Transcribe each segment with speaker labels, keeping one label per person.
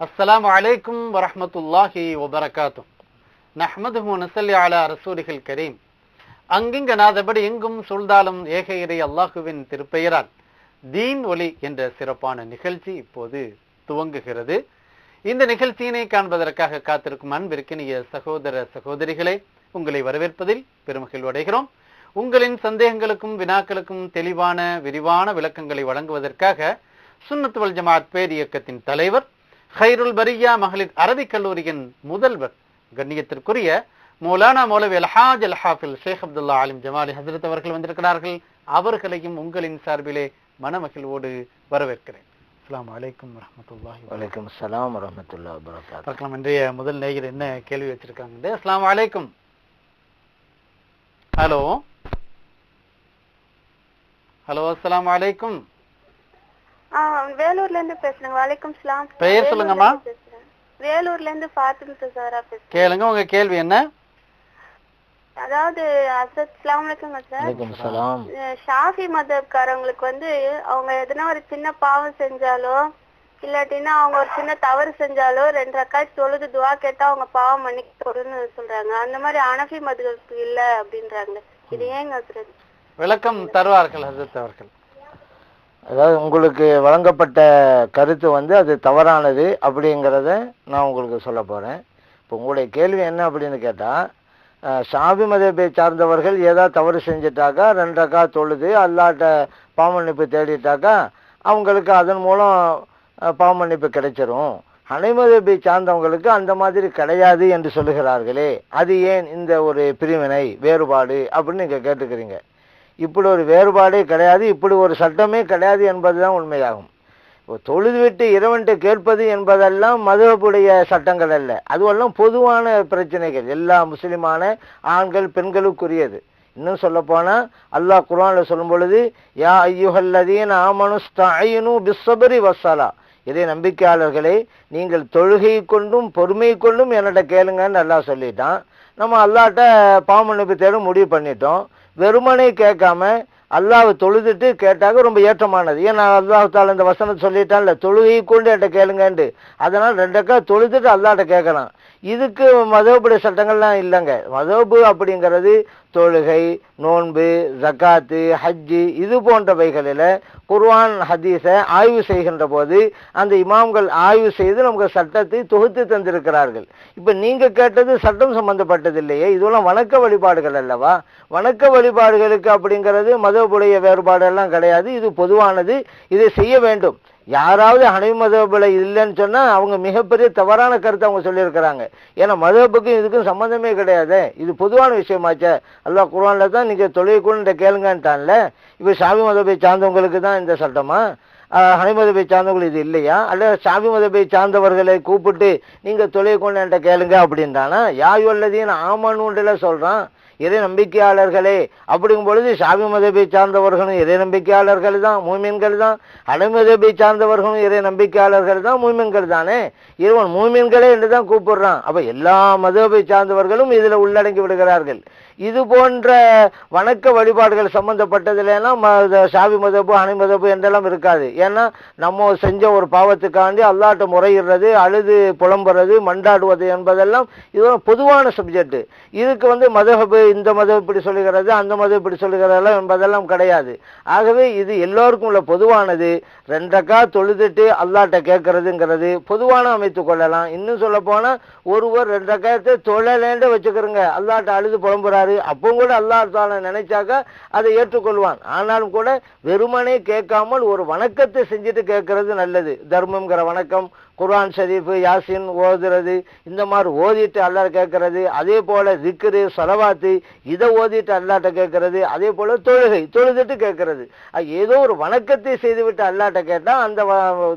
Speaker 1: السلام عليكم ورحمة الله وبركاته نحمده ونصلي على رسوله الكريم அங்கிங்க நாதபடி எங்கும் சூழ்ந்தாலும் ஏக இறை அல்லாஹுவின் திருப்பெயரால் தீன் ஒலி என்ற சிறப்பான நிகழ்ச்சி இப்போது துவங்குகிறது இந்த நிகழ்ச்சியினை காண்பதற்காக காத்திருக்கும் அன்பிற்கினிய சகோதர சகோதரிகளே உங்களை வரவேற்பதில் பெருமகிழ்வு அடைகிறோம் உங்களின் சந்தேகங்களுக்கும் வினாக்களுக்கும் தெளிவான விரிவான விளக்கங்களை வழங்குவதற்காக சுன்னத் வல் ஜமாத் பேர் இயக்கத்தின் தலைவர் ஹைருல் பரியா மகளிர் அரபிக் கல்லூரியின் முதல்வர் கண்ணியத்திற்குரிய மௌலானா மௌலவி அல்ஹாஜ் அல் ஹாஃபில் ஷேக் அப்துல்லா அலிம் ஜமாலி ஹசரத் அவர்கள் வந்திருக்கிறார்கள். அவர்களையும் உங்களின் சார்பிலே மனமகிழ்வோடு வரவேற்கிறேன். அஸ்ஸலாமு அலைக்கும் வரஹ்மத்துல்லாஹி வபரகாத்துஹு.
Speaker 2: வலைக்கம் சலாம் வரமத்துல்லா வரகாத்
Speaker 1: பார்க்கலாம் இன்றைய முதல் நேயர் என்ன கேள்வி வச்சிருக்காங்க அஸ்ஸலாமு அலைக்கும். ஹலோ. ஹலோ அஸ்ஸலாமு அலைக்கும்.
Speaker 3: ஆ வேலூர்ல இருந்து பேசுறேங்க. வலைக்கம் சலாம்.
Speaker 1: பெயர் சொல்லுங்கம்மா.
Speaker 3: வேலூர்ல இருந்து பேசுறேன். வேலூர்ல இருந்து ஃபாத்திமா சாரா பேசுறேன்.
Speaker 1: கேளுங்க உங்க கேள்வி என்ன?
Speaker 3: அதாவது அசத் சலாம் வலைக்கம் சார்.
Speaker 2: வலைக்கம் சலாம்.
Speaker 3: அஹ் ஷாஃபி மதப்காரங்களுக்கு வந்து அவங்க எதனா ஒரு சின்ன பாவம் செஞ்சாலோ இல்லாட்டினா அவங்க ஒரு சின்ன தவறு செஞ்சாலோ ரெண்டு ரக்காய் தொழுது துவா கேட்டா அவங்க பாவம் மன்னிக்கப்படும்னு சொல்றாங்க. அந்த மாதிரி அனஃபி மதுகளுக்கு இல்ல அப்படின்றாங்க. இது ஏங்க ஹஸ்ரத்?
Speaker 1: விளக்கம் தருவார்கள் ஹசரத் அவர்கள்.
Speaker 2: அதாவது உங்களுக்கு வழங்கப்பட்ட கருத்து வந்து அது தவறானது அப்படிங்கிறத நான் உங்களுக்கு சொல்ல போகிறேன் இப்போ உங்களுடைய கேள்வி என்ன அப்படின்னு கேட்டால் சாபி மதப்பை சார்ந்தவர்கள் ஏதாவது தவறு செஞ்சிட்டாக்கா ரெண்டக்கா தொழுது அல்லாட்ட பாமன்னிப்பு தேடிட்டாக்கா அவங்களுக்கு அதன் மூலம் பாமன்னிப்பு கிடைச்சிரும். அனைமதப்பை சார்ந்தவங்களுக்கு அந்த மாதிரி கிடையாது என்று சொல்லுகிறார்களே. அது ஏன் இந்த ஒரு பிரிவினை வேறுபாடு அப்படின்னு நீங்கள் கேட்டுக்கிறீங்க. இப்படி ஒரு வேறுபாடே கிடையாது இப்படி ஒரு சட்டமே கிடையாது என்பதுதான் உண்மையாகும். இப்போ தொழுது விட்டு இறைவன்ட்டு கேட்பது என்பதெல்லாம் மதுவப்புடைய சட்டங்கள் அல்ல. அதுவெல்லாம் பொதுவான பிரச்சனைகள். எல்லா முஸ்லிமான ஆண்கள் பெண்களுக்குரியது. இன்னும் சொல்ல போனா அல்லாஹ் குரானில் சொல்லும் பொழுது யா ஐயுஹல்லதீன ஆமனுஸ்தஈனு பிஸ்வபரி வசலா இதே நம்பிக்கையாளர்களே நீங்கள் தொழுகை கொண்டும் பொறுமை கொண்டும் என்னட்ட கேளுங்கன்னு நல்லா சொல்லிட்டான். நம்ம அல்லாட்ட பாவமன்னிப்பு தேட முடிவு பண்ணிட்டோம். வெறுமனே கேட்காம அல்லாவை தொழுதுட்டு கேட்டாக்க ரொம்ப ஏற்றமானது. ஏன்னா அல்லாஹ் தால இந்த வசனத்தை சொல்லிட்டான்ல தொழுகை கொண்டு என்கிட்ட கேளுங்கண்டு அதனால் ரெண்டக்கா தொழுதுட்டு அல்லாட்ட கேட்கலாம் இதுக்கு மதோபுடைய சட்டங்கள்லாம் இல்லைங்க. மதோபு அப்படிங்கிறது தொழுகை நோன்பு ஜக்காத்து ஹஜ்ஜு இது போன்றவைகளில் குர்வான் ஹதீஸை ஆய்வு செய்கின்ற போது அந்த இமாம்கள் ஆய்வு செய்து நமக்கு சட்டத்தை தொகுத்து தந்திருக்கிறார்கள். இப்போ நீங்கள் கேட்டது சட்டம் சம்பந்தப்பட்டது இல்லையே இதெல்லாம் வணக்க வழிபாடுகள் அல்லவா? வணக்க வழிபாடுகளுக்கு அப்படிங்கிறது மதபுடைய வேறுபாடெல்லாம் கிடையாது இது பொதுவானது இதை செய்ய வேண்டும். யாராவது ஹனவி மதபில் இல்லைன்னு சொன்னால் அவங்க மிகப்பெரிய தவறான கருத்தை அவங்க சொல்லியிருக்கிறாங்க. ஏன்னா மதபுக்கும் இதுக்கும் சம்மந்தமே கிடையாது. இது பொதுவான விஷயமாச்சே. அல்லா குரானில் தான் நீங்கள் தொழில் கூட கேளுங்கன்ட்டான்ல. இப்போ சாமி மதபை சார்ந்தவங்களுக்கு தான் இந்த சட்டமா? ஹனி மதபை சார்ந்தவர்கள் இது இல்லையா? அல்ல சாமி மதபை சார்ந்தவர்களை கூப்பிட்டு நீங்கள் தொழில் கொண்டு என்கிட்ட கேளுங்க அப்படின்றானா யாயுள்ளதையும் ஆமான்னு சொல்கிறான் இறை நம்பிக்கையாளர்களே? அப்படிங்கும் பொழுது சாமி மதபை சார்ந்தவர்களும் இறை நம்பிக்கையாளர்கள் தான்? மூமின்கள் தான். அடைமதபை சார்ந்தவர்களும் இறை நம்பிக்கையாளர்கள் தான்? மூமின்கள் தானே? இறைவன் மூமின்களே என்று தான் கூப்பிடுறான். அப்போ எல்லா மதபை சார்ந்தவர்களும் இதில் உள்ளடங்கி விடுகிறார்கள். இது போன்ற வணக்க வழிபாடுகள் சம்பந்தப்பட்டதுலாம் சாவி மதப்பு அணை மதப்பு என்றெல்லாம் இருக்காது. ஏன்னா நம்ம செஞ்ச ஒரு பாவத்துக்காண்டி அல்லாட்ட முறையிடுறது அழுது புலம்புறது மண்டாடுவது என்பதெல்லாம் இதெல்லாம் பொதுவான சப்ஜெக்ட் இதுக்கு வந்து மதப்பு இந்த மதம் இப்படி சொல்லுகிறது அந்த மதம் இப்படி சொல்லுகிறதெல்லாம் என்பதெல்லாம் கிடையாது. ஆகவே இது எல்லோருக்கும் உள்ள பொதுவானது. ரெண்டக்கா தொழுதுட்டு அல்லாட்ட கேட்கறதுங்கிறது பொதுவான அமைத்து கொள்ளலாம். இன்னும் சொல்ல போனால் ஒருவர் ரெண்டக்காயத்தை தொழலேண்டு வச்சுக்கிறோங்க. அல்லாட்ட அழுது புலம்புறாரு. அப்போ கூட அல்லாஹ் தாலா அதை ஏற்றுக்கொள்வான். ஆனாலும் கூட வெறுமனே கேட்காமல் ஒரு வணக்கத்தை செஞ்சுட்டு கேட்கறது நல்லது. தர்மம்ங்கிற வணக்கம் குர்ஆன் ஷரீஃபு யாசின் ஓதுறது இந்த மாதிரி ஓதிட்டு அல்லாஹ் கேட்கறது அதே போல் திக்ரு சலவாத்து இதை ஓதிட்டு அல்லாட்ட கேட்கறது அதே போல் தொழுகை தொழுதுட்டு கேட்கறது. ஏதோ ஒரு வணக்கத்தை செய்துவிட்டு அல்லாட்ட கேட்டால் அந்த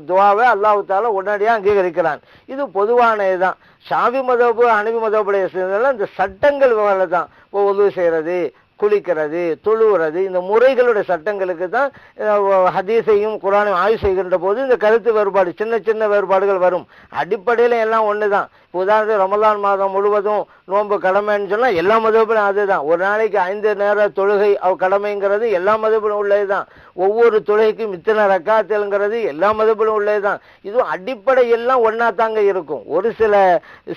Speaker 2: துவாவை அல்லாஹ் உடனடியாக அங்கீகரிக்கிறான். இது பொதுவானதுதான். ஷாவி மதப்பு அணவி மதப்புடைய சேர்ந்ததெல்லாம் இந்த சட்டங்கள் வேலை தான் இப்போ உதவி செய்கிறது குளிக்கிறது தொழுவுறது இந்த முறைகளுடைய சட்டங்களுக்கு தான் அஹ், ஹதீஸையும் குரானையும் ஆய்வு செய்கின்ற போது இந்த கருத்து வேறுபாடு சின்ன சின்ன வேறுபாடுகள் வரும். அடிப்படையில் எல்லாம் ஒன்று தான் இப்போ உதாரணத்துக்கு ரமலான் மாதம் முழுவதும் நோன்பு கடமைன்னு சொன்னால் எல்லா மதப்பிலும் அதுதான். ஒரு நாளைக்கு ஐந்து நேர தொழுகை அவ கடமைங்கிறது எல்லா மதப்பிலும் உள்ளதுதான். ஒவ்வொரு தொழுகைக்கும் இத்தனை ரக்காத்தல்ங்கிறது எல்லா மதப்பிலும் உள்ளதுதான். இதுவும் அடிப்படை எல்லாம் தாங்க இருக்கும். ஒரு சில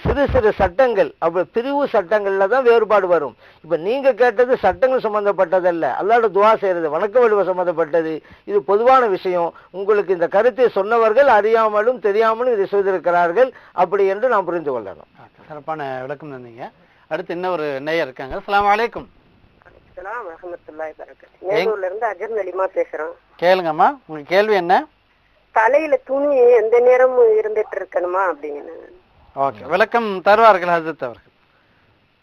Speaker 2: சிறு சிறு சட்டங்கள் அப்படி பிரிவு சட்டங்களில் தான் வேறுபாடு வரும். இப்போ நீங்கள் கேட்டது சட்டங்கள் சம்மந்தப்பட்டதல்ல அல்லாட துவா செய்கிறது வணக்க வடிவ சம்மந்தப்பட்டது இது பொதுவான விஷயம். உங்களுக்கு இந்த கருத்தை சொன்னவர்கள் அறியாமலும் தெரியாமலும் இதை செய்திருக்கிறார்கள். அப்படி என்று நாம் புரிந்து கொள்ளணும்.
Speaker 1: சிறப்பான விளக்கம் தந்தீங்க. அடுத்து இன்னொரு நேயர் இருக்காங்க.
Speaker 4: நலிமா பேசுறோம்.
Speaker 1: கேளுங்கம்மா. உங்க கேள்வி என்ன?
Speaker 4: தலையில துணி எந்த நேரமும் இருந்துட்டு இருக்கணுமா அப்படின்னு
Speaker 1: ஓகே. விளக்கம் தருவார்கள் ஹசரத் அவர்கள்.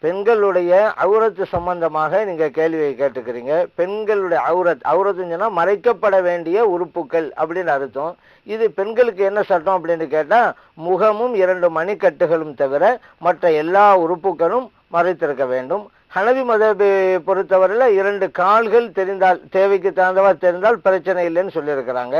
Speaker 2: பெண்களுடைய அவுரத்து சம்பந்தமாக நீங்கள் கேள்வியை கேட்டுக்கிறீங்க. பெண்களுடைய அவுரத் அவுரத்துன்னு சொன்னால் மறைக்கப்பட வேண்டிய உறுப்புகள் அப்படின்னு அர்த்தம். இது பெண்களுக்கு என்ன சட்டம் அப்படின்னு கேட்டால் முகமும் இரண்டு மணிக்கட்டுகளும் தவிர மற்ற எல்லா உறுப்புகளும் மறைத்திருக்க வேண்டும். ஹனவி மதபை பொறுத்தவரையில் இரண்டு கால்கள் தெரிந்தால் தேவைக்கு தகுந்தவா தெரிந்தால் பிரச்சனை இல்லைன்னு சொல்லியிருக்கிறாங்க.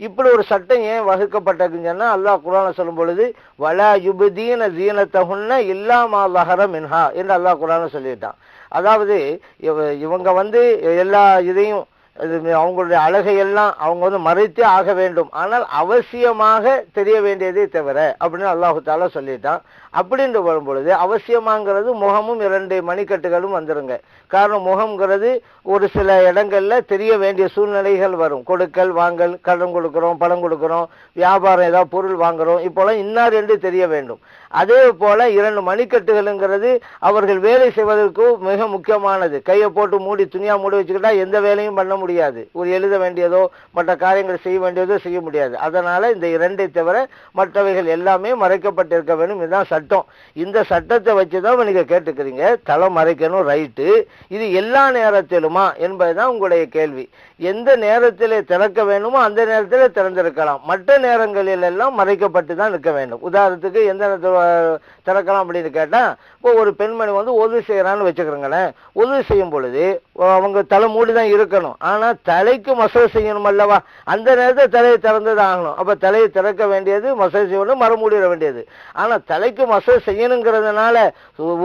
Speaker 2: இப்படி ஒரு சட்டம் ஏன் வகுக்கப்பட்டதுன்னு அல்லாஹ் குரானை சொல்லும் பொழுது வலா யுபதீன ஜீனத்தகுன்ன இல்லாமா லஹர மின்ஹா என்று அல்லாஹ் குரானை சொல்லிட்டான் அதாவது இவ- இவங்க வந்து எல்லா இதையும் இது அவங்களுடைய அழகையெல்லாம் அவங்க வந்து மறைத்தே ஆக வேண்டும். ஆனால் அவசியமாக தெரிய வேண்டியதே தவிர அப்படின்னு அல்லாஹு தாலா சொல்லிட்டான் அப்படின்னு வரும்பொழுது அவசியமாங்கிறது முகமும் இரண்டு மணிக்கட்டுகளும் வந்துடுங்க காரணம் முகம்ங்கிறது ஒரு சில இடங்களில் தெரிய வேண்டிய சூழ்நிலைகள் வரும். கொடுக்கல் வாங்கல் கடன் கொடுக்குறோம் பணம் கொடுக்குறோம் வியாபாரம் ஏதாவது பொருள் வாங்குறோம் இப்போலாம் இன்னார் என்று தெரிய வேண்டும். அதே போல் இரண்டு மணிக்கட்டுகளுங்கிறது அவர்கள் வேலை செய்வதற்கு மிக முக்கியமானது. கையை போட்டு மூடி துணியாக மூடி வச்சுக்கிட்டா எந்த வேலையும் பண்ண முடியாது. ஒரு எழுத வேண்டியதோ மற்ற காரியங்கள் செய்ய வேண்டியதோ செய்ய முடியாது. அதனால் இந்த இரண்டை தவிர மற்றவைகள் எல்லாமே மறைக்கப்பட்டிருக்க வேண்டும். இதுதான் சட்டம். இந்த சட்டத்தை வச்சு தான் நீங்கள் கேட்டுக்கிறீங்க. தலை மறைக்கணும் ரைட்டு இது எல்லா நேரத்திலுமா என்பதுதான் உங்களுடைய கேள்வி. எந்த நேரத்தில் திறக்க வேணுமோ அந்த நேரத்தில் திறந்திருக்கலாம். மற்ற நேரங்களில் எல்லாம் மறைக்கப்பட்டு தான் இருக்க வேண்டும். உதாரணத்துக்கு எந்த நேரத்தில் திறக்கலாம் அப்படின்னு கேட்டால் இப்போ ஒரு பெண்மணி வந்து உதவி செய்கிறான்னு வச்சுக்கிறோங்களேன் உதவி செய்யும் பொழுது அவங்க தலை மூடி தான் இருக்கணும். ஆனால் தலைக்கு மசாஜ் செய்யணும் அல்லவா அந்த நேரத்தில் தலையை திறந்து தான் ஆகணும். அப்போ தலையை திறக்க வேண்டியது மசல் செய்யணும் மரம் மூடிட வேண்டியது. ஆனால் தலைக்கு மசாஜ் செய்யணுங்கிறதுனால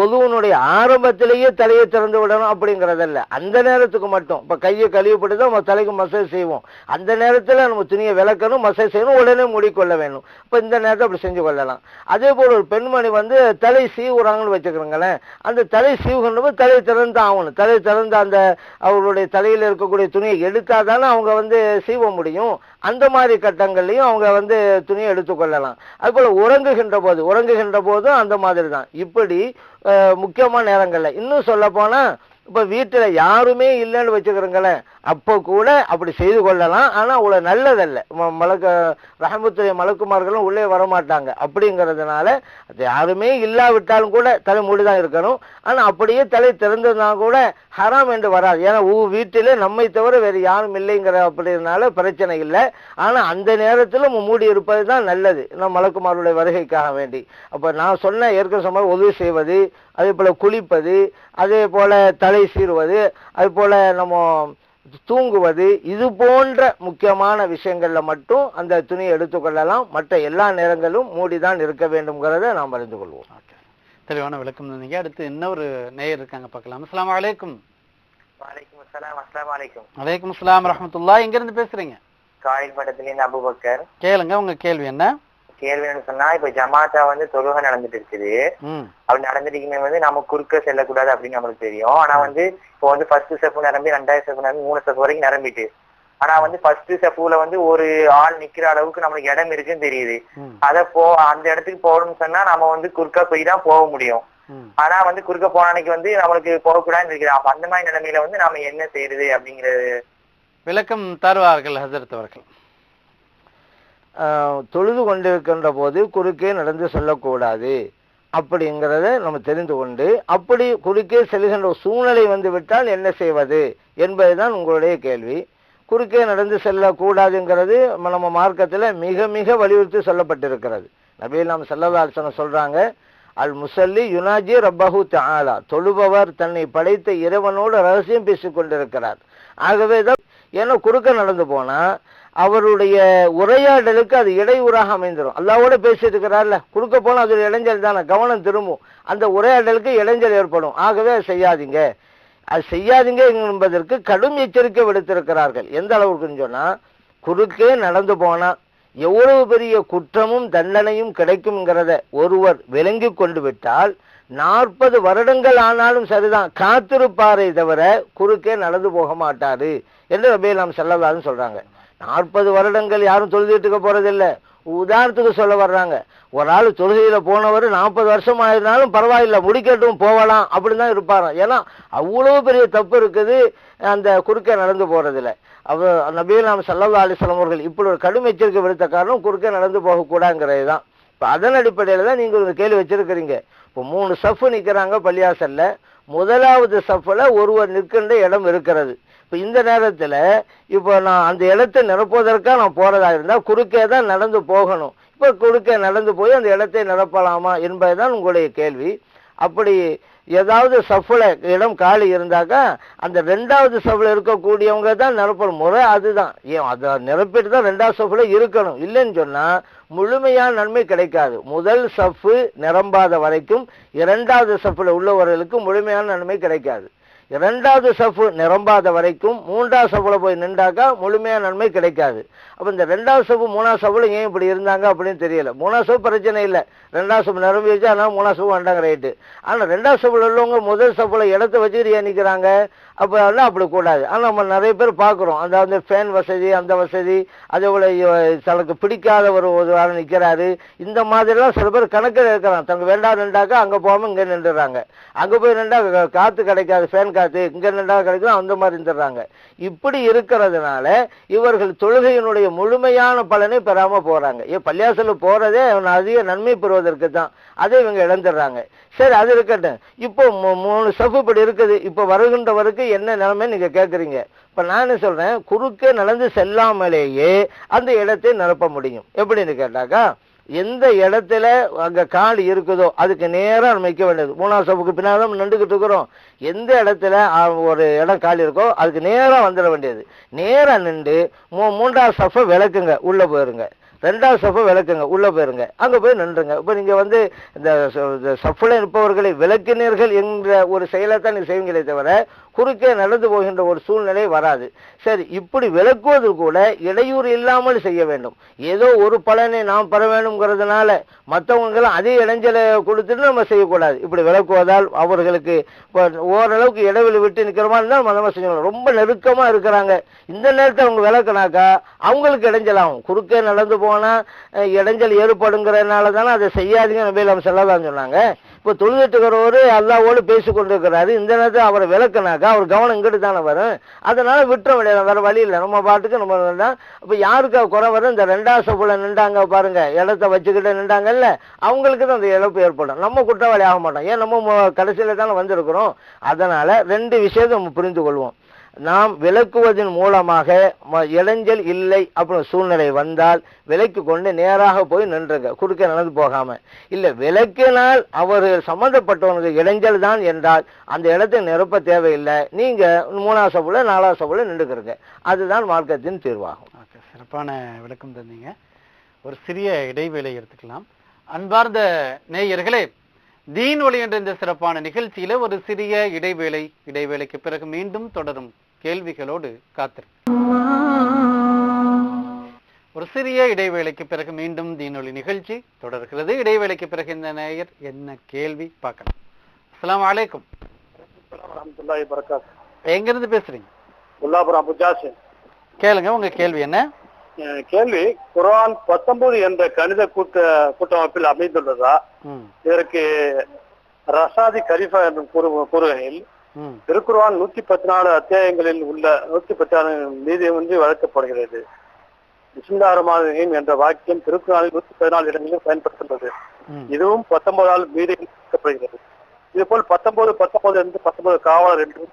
Speaker 2: ஒதுவனுடைய ஆரம்பத்திலேயே தலையை திறந்து விடணும் அப்படிங்கிறதல்ல. அந்த நேரத்துக்கு மட்டும். இப்போ கையை கழுவிப்பட்டு தான் நம்ம தலைக்கு மசாஜ் செய்வோம். அந்த நேரத்தில் நம்ம துணியை விளக்கணும் மசாஜ் செய்யணும் உடனே மூடிக்கொள்ள வேணும். இப்போ இந்த நேரத்தை அப்படி செஞ்சு கொள்ளலாம். அதே போல் ஒரு பெண்மணி வந்து தலை சீவுறாங்கன்னு வச்சுக்கிறோங்களேன் அந்த தலை சீவுகின்ற தலை திறந்து ஆகணும். தலை திறந்து அந்த அவர்களுடைய தலையில் இருக்கக்கூடிய துணியை எடுத்தால் தானே அவங்க வந்து சீவ முடியும். அந்த மாதிரி கட்டங்கள்லையும் அவங்க வந்து துணியை எடுத்துக்கொள்ளலாம் அதுபோல் உறங்குகின்ற போது உறங்குகின்ற போதும் அந்த மாதிரி தான் இப்படி முக்கியமான நேரங்களில். இன்னும் சொல்ல இப்போ வீட்டில் யாருமே இல்லைன்னு வச்சுக்கிறோங்களேன். அப்போ கூட அப்படி செய்து கொள்ளலாம். ஆனால் அவ்வளோ நல்லதல்ல. மலக்க ரஹமத்துடைய மலக்குமார்களும் உள்ளே வரமாட்டாங்க. அப்படிங்கிறதுனால அது யாருமே இல்லாவிட்டாலும் கூட தலை மூடிதான் இருக்கணும். ஆனால் அப்படியே தலை திறந்ததுனா கூட ஹராம் என்று வராது. ஏன்னா ஊ வீட்டிலே நம்மை தவிர வேறு யாரும் இல்லைங்கிற அப்படினால பிரச்சனை இல்லை. ஆனால் அந்த நேரத்தில் மூடி இருப்பது தான் நல்லது. நம்ம மலக்குமாருடைய வருகைக்காக வேண்டி. அப்போ நான் சொன்ன ஏற்கனவே சொன்ன உதவி செய்வது அதே போல் குளிப்பது அதே போல் தலை சீருவது அதே போல் நம்ம தூங்குவது இது போன்ற முக்கியமான விஷயங்கள்ல மட்டும் அந்த துணியை எடுத்துக்கொள்ளலாம். மற்ற எல்லா நேரங்களும் மூடிதான் இருக்க வேண்டும்ங்கிறத நாம் அறிந்து கொள்வோம்.
Speaker 1: தெளிவான விளக்கம் தந்தீங்க அடுத்து இன்னொரு நேயர் இருக்காங்க பார்க்கலாம். அஸ்ஸலாமு அலைக்கும்.
Speaker 5: வலைக்கும் அஸ்ஸலாம் அஸ்ஸலாமு அலைக்கும்.
Speaker 1: வலைக்கும் அஸ்ஸலாம் ரஹமத்துல்லாஹ் எங்க இருந்து பேசுறீங்க?
Speaker 5: காயில் பட்டத்துலேருந்து அபுபக்கர்.
Speaker 1: கேளுங்க உங்க கேள்வி என்ன?
Speaker 5: கேள்வி என்ன சொன்னா இப்ப ஜமாத்தா வந்து தொழுகை நடந்துட்டு இருக்குது. அப்படி நடந்துட்டு வந்து நம்ம குறுக்க செல்லக்கூடாது அப்படின்னு நம்மளுக்கு தெரியும். ஆனா வந்து இப்போ வந்து ஃபர்ஸ்ட் ஸ்டெப் நிரம்பி ரெண்டாவது ஸ்டெப் நிரம்பி மூணு ஸ்டெப் வரைக்கும் நிரம்பிட்டு. ஆனா வந்து ஃபர்ஸ்ட் ஸ்டெப்ல வந்து ஒரு ஆள் நிக்கிற அளவுக்கு நம்மளுக்கு இடம் இருக்குன்னு தெரியுது. அத போ அந்த இடத்துக்கு போகணும்னு சொன்னா நம்ம வந்து குறுக்க போய் தான் போக முடியும். ஆனா வந்து குறுக்க போன அன்னைக்கு வந்து நம்மளுக்கு போகக்கூடாதுன்னு இருக்குது. அப்ப அந்த மாதிரி நிலைமையில வந்து நாம என்ன செய்யறது அப்படிங்கிறது.
Speaker 1: விளக்கம் தருவார்கள் ஹசரத் அவர்கள்.
Speaker 2: தொழுது கொண்டிருக்கின்ற போது குறுக்கே நடந்து செல்லக்கூடாது அப்படிங்கிறத நம்ம தெரிந்து கொண்டு அப்படி குறுக்கே செல்கின்ற ஒரு சூழ்நிலை வந்து விட்டால் என்ன செய்வது என்பதுதான் உங்களுடைய கேள்வி. குறுக்கே நடந்து செல்லக்கூடாதுங்கிறது நம்ம மார்க்கத்தில் மிக மிக வலியுறுத்தி சொல்லப்பட்டிருக்கிறது. நபியில் நாம் செல்லதாசன சொல்கிறாங்க அல் முசல்லி யுனாஜி ரப்பஹு தாலா தொழுபவர் தன்னை படைத்த இறைவனோடு ரகசியம் பேசிக் கொண்டிருக்கிறார் ஆகவே தான் ஏன்னா குறுக்க நடந்து போனால் அவருடைய உரையாடலுக்கு அது இடையூறாக அமைந்துடும் அல்லாவோட பேசிட்டு இருக்கிறார்ல குறுக்க போனால் அது ஒரு இடைஞ்சல் தானே கவனம் திரும்பும். அந்த உரையாடலுக்கு இடைஞ்சல் ஏற்படும். ஆகவே அதை செய்யாதீங்க. அது செய்யாதீங்க என்பதற்கு கடும் எச்சரிக்கை விடுத்திருக்கிறார்கள். எந்த அளவுக்குன்னு சொன்னால் குறுக்கே நடந்து போனால் எவ்வளவு பெரிய குற்றமும் தண்டனையும் கிடைக்கும்ங்கிறத ஒருவர் விளங்கி கொண்டு விட்டால் நாற்பது வருடங்கள் ஆனாலும் சரிதான். காத்திருப்பாரே தவிர குறுக்கே நடந்து போக மாட்டாரு என்று ரபே நாம் செல்லலான்னு சொல்றாங்க. நாற்பது வருடங்கள் யாரும் தொழுதுட்டு இருக்க உதாரணத்துக்கு சொல்ல வர்றாங்க. ஒரு ஆள் தொழுகையில் போனவர் நாற்பது வருஷம் ஆயிருந்தாலும் பரவாயில்ல முடிக்கட்டும் போகலாம் அப்படின்னு தான் இருப்பாராம். ஏன்னா அவ்வளோ பெரிய தப்பு இருக்குது அந்த குறுக்கே நடந்து போகிறதுல அவர் நபீல் நாம் சல்லா அலிஸ்லாம் அவர்கள் இப்படி ஒரு கடும் எச்சரிக்கை விடுத்த காரணம் குறுக்கே நடந்து போகக்கூடாதுங்கிறது தான். இப்போ அதன் அடிப்படையில் தான் நீங்கள் ஒரு கேள்வி வச்சிருக்கிறீங்க. இப்போ மூணு சஃப் நிற்கிறாங்க பள்ளியாசலில். முதலாவது சஃப்பில் ஒருவர் நிற்கின்ற இடம் இருக்கிறது. இப்போ இந்த நேரத்தில் இப்போ நான் அந்த இடத்தை நிரப்புவதற்காக நான் போகிறதா இருந்தால் குறுக்கே தான் நடந்து போகணும். இப்போ குறுக்கே நடந்து போய் அந்த இடத்தை நிரப்பலாமா என்பதுதான் உங்களுடைய கேள்வி. அப்படி ஏதாவது சஃபில் இடம் காலி இருந்தாக்கா அந்த ரெண்டாவது சஃபில் இருக்கக்கூடியவங்க தான் நிரப்பணும். முறை அதுதான். ஏன் அதை நிரப்பிட்டு தான் ரெண்டாவது சஃபில் இருக்கணும். இல்லைன்னு சொன்னால் முழுமையான நன்மை கிடைக்காது. முதல் சஃப்பு நிரம்பாத வரைக்கும் இரண்டாவது சஃபில் உள்ளவர்களுக்கு முழுமையான நன்மை கிடைக்காது. இரண்டாவது சஃப்பு நிரம்பாத வரைக்கும் மூன்றாவது சஃபில் போய் நின்றாக்கா முழுமையான நன்மை கிடைக்காது. அப்போ இந்த ரெண்டாவது சஃப்பு மூணாவது சஃபில் ஏன் இப்படி இருந்தாங்க அப்படின்னு தெரியல. மூணாவது சஃபு பிரச்சனை இல்லை. ரெண்டாவது சஃபு நிரம்பி வச்சு அதனால மூணாவது சஃபு வேண்டாங்க ரைட்டு. ஆனால் ரெண்டாவது சஃபில் உள்ளவங்க முதல் சஃபில் இடத்த வச்சுக்கிட்டு ஏன் நிற்கிறாங்க அப்போ அதெல்லாம் அப்படி கூடாது. ஆனால் நம்ம நிறைய பேர் பார்க்குறோம். அந்த வந்து ஃபேன் வசதி அந்த வசதி அதே போல் தனக்கு பிடிக்காத ஒரு ஒரு நிற்கிறாரு. இந்த மாதிரிலாம் சில பேர் கணக்கில் இருக்கிறான் தனக்கு வேண்டாம் நின்றாக்கா அங்கே போகாமல் இங்கே நின்றுறாங்க. அங்கே போய் நின்றா காற்று கிடைக்காது ஃபேன் காற்று இங்கே நின்றா கிடைக்கும் அந்த மாதிரி இருந்துடுறாங்க. இப்படி இருக்கிறதுனால இவர்கள் தொழுகையினுடைய முழுமையான பலனை பெறாமல் போகிறாங்க ஏன் பள்ளியாசலில் போகிறதே அவன் அதிக நன்மை பெறுவதற்கு தான். அதை இவங்க இழந்துடுறாங்க. சரி அது இருக்கட்டும். இப்போ மூணு சஃப் இப்படி இருக்குது. இப்போ வருகின்றவருக்கு என்ன நிலைமை நீங்கள் கேட்குறீங்க இப்போ நான் சொல்கிறேன் குறுக்கே நடந்து செல்லாமலேயே அந்த இடத்தை நிரப்ப முடியும். எப்படின்னு கேட்டாக்கா எந்த இடத்துல அங்கே கால் இருக்குதோ அதுக்கு நேராக நம்ம வைக்க வேண்டியது. மூணாவது சபுக்கு பின்னால் நம்ம நின்றுக்கிட்டு இருக்கிறோம். எந்த இடத்துல ஒரு இடம் கால் இருக்கோ அதுக்கு நேராக வந்துட வேண்டியது. நேராக நின்று மூ மூன்றாவது சஃபை விளக்குங்க. உள்ளே போயிருங்க. ரெண்டாவது சஃபை விளக்குங்க உள்ளே போயிருங்க. அங்கே போய் நின்றுங்க. இப்போ நீங்கள் வந்து இந்த சஃபில் இருப்பவர்களை விளக்கினீர்கள் என்ற ஒரு செயலை தான் நீங்கள் செய்வீங்களே தவிர குறுக்கே நடந்து போகின்ற ஒரு சூழ்நிலை வராது. சரி இப்படி விளக்குவது கூட இடையூறு இல்லாமல் செய்ய வேண்டும். ஏதோ ஒரு பலனை நாம் பெற வேண்டும்ங்கிறதுனால மற்றவங்களும் அதே இடைஞ்சலை கொடுத்துட்டு நம்ம செய்யக்கூடாது. இப்படி விளக்குவதால் அவர்களுக்கு இப்போ ஓரளவுக்கு இடைவெளி விட்டு நிற்கிற மாதிரி இருந்தால் நம்ம செஞ்சோம் ரொம்ப நெருக்கமாக இருக்கிறாங்க. இந்த நேரத்தில் அவங்க விளக்குனாக்கா அவங்களுக்கு இடைஞ்சல் ஆகும். குறுக்கே நடந்து போனால் இடைஞ்சல் ஏற்படுங்கிறதுனால தானே அதை செய்யாதீங்க நபீல் அவங்க செல்லதான் சொன்னாங்க. இப்போ தொழுதுட்டுக்கிறவர் அல்லாவோடு பேசி கொண்டிருக்கிறாரு இந்த நேரத்தில் அவரை விளக்குனாக்கா அவர் கவனம் இங்கிட்டு தானே வரும். அதனால் விட்டுற முடியாது வேறு வழி இல்லை. நம்ம பாட்டுக்கு நம்ம தான் இப்போ யாருக்கு குறை வரும்? இந்த ரெண்டாவது சப்புல நின்றாங்க பாருங்கள் இடத்த வச்சுக்கிட்டு நின்றாங்கல்ல அவங்களுக்கு தான் அந்த இழப்பு ஏற்படும். நம்ம குற்றவாளி ஆக மாட்டோம். ஏன் நம்ம கடைசியில் தானே வந்திருக்கிறோம்? அதனால் ரெண்டு விஷயத்தை நம்ம புரிந்து கொள்வோம் நாம் விளக்குவதன் மூலமாக ம- இல்லை அப்படின்னு சூழ்நிலை வந்தால் விலைக்கு கொண்டு நேராக போய் நின்றுங்க. குறுக்க நடந்து போகாம. இல்லை விளக்கினால் அவர்கள் சம்பந்தப்பட்டவங்களுக்கு இளைஞல் தான் என்றால் அந்த இடத்தை நிரப்ப தேவையில்லை. நீங்க மூணாவது சபுல நாலாவது சபுல நின்றுக்கிறங்க அதுதான் மார்க்கத்தின் தீர்வாகும்.
Speaker 1: சிறப்பான விளக்கம் தந்தீங்க. ஒரு சிறிய இடைவேளை எடுத்துக்கலாம். அன்பார்ந்த நேயர்களே தீன் ஒளி என்ற இந்த சிறப்பான நிகழ்ச்சியில ஒரு சிறிய இடைவேளை இடைவேளைக்கு பிறகு மீண்டும் தொடரும் கேள்விகளோடு காத்திருக்கும் ஒரு சிறிய இடைவேளைக்கு பிறகு மீண்டும் தீனொலி நிகழ்ச்சி தொடர்கிறது இடைவேளைக்கு பிறகு இந்த நேயர் என்ன கேள்வி பார்க்கலாம்
Speaker 6: அஸ்லாம் வலைக்கும்
Speaker 1: எங்கிருந்து பேசுறீங்க கேளுங்க உங்க கேள்வி என்ன
Speaker 6: கேள்வி. குர்ஆன் பத்தொன்பது என்ற கணித கூட்ட கூட்டமைப்பில் அமைந்துள்ளதா? இதற்கு ரசாதி கரிஃபா என்று கூறு கூறுகையில்
Speaker 1: ம்.
Speaker 6: திருக்குர்ஆன் நூத்தி பத்து நாலு அத்தியாயங்களில் உள்ள நூத்தி பத்தாறு நீதி வந்து வழங்கப்படுகிறது விசுந்தாரமாகும் என்ற வாக்கியம் திருக்குறானில் நூத்தி பதினாலு இடங்களில் பயன்படுத்துள்ளது
Speaker 1: ம்.
Speaker 6: இதுவும் பத்தொன்பதால் மீது வழங்கப்படுகிறது இது போல் பத்தொன்பது பத்தொன்பது என்று பத்தொன்பது காவலர் என்றும்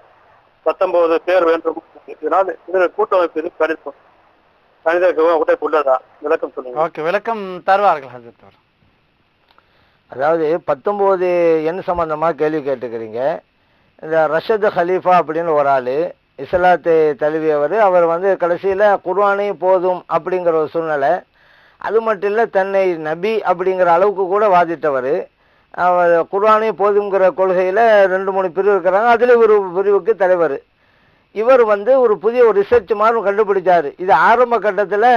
Speaker 6: பத்தொன்பது பேர் என்றும் இதனால் இதன் கூட்டமைப்பு கணிதம். விளக்கம் சொல்லுங்க.
Speaker 1: ஓகே விளக்கம் தருவார்கள் ஹசரத் அவர்
Speaker 2: அதாவது பத்தொம்போது எண் சம்பந்தமா கேள்வி கேட்டுக்கிறீங்க. இந்த ரஷத் ஹலீஃபா அப்படின்னு ஒரு ஆள் இஸ்லாத்தை தழுவியவர். அவர் வந்து கடைசியில் குர்ஆனே போதும் அப்படிங்கிற ஒரு சூழ்நிலை. அது மட்டும் இல்லை தன்னை நபி அப்படிங்கிற அளவுக்கு கூட வாதிட்டவர். அவர் குர்ஆனே போதுங்கிற கொள்கையில் ரெண்டு மூணு பிரிவு இருக்கிறாங்க. அதில் ஒரு பிரிவுக்கு தலைவர். இவர் வந்து ஒரு புதிய ஒரு ரிசர்ச் மாதிரி கண்டுபிடிச்சார். இது ஆரம்ப கட்டத்தில்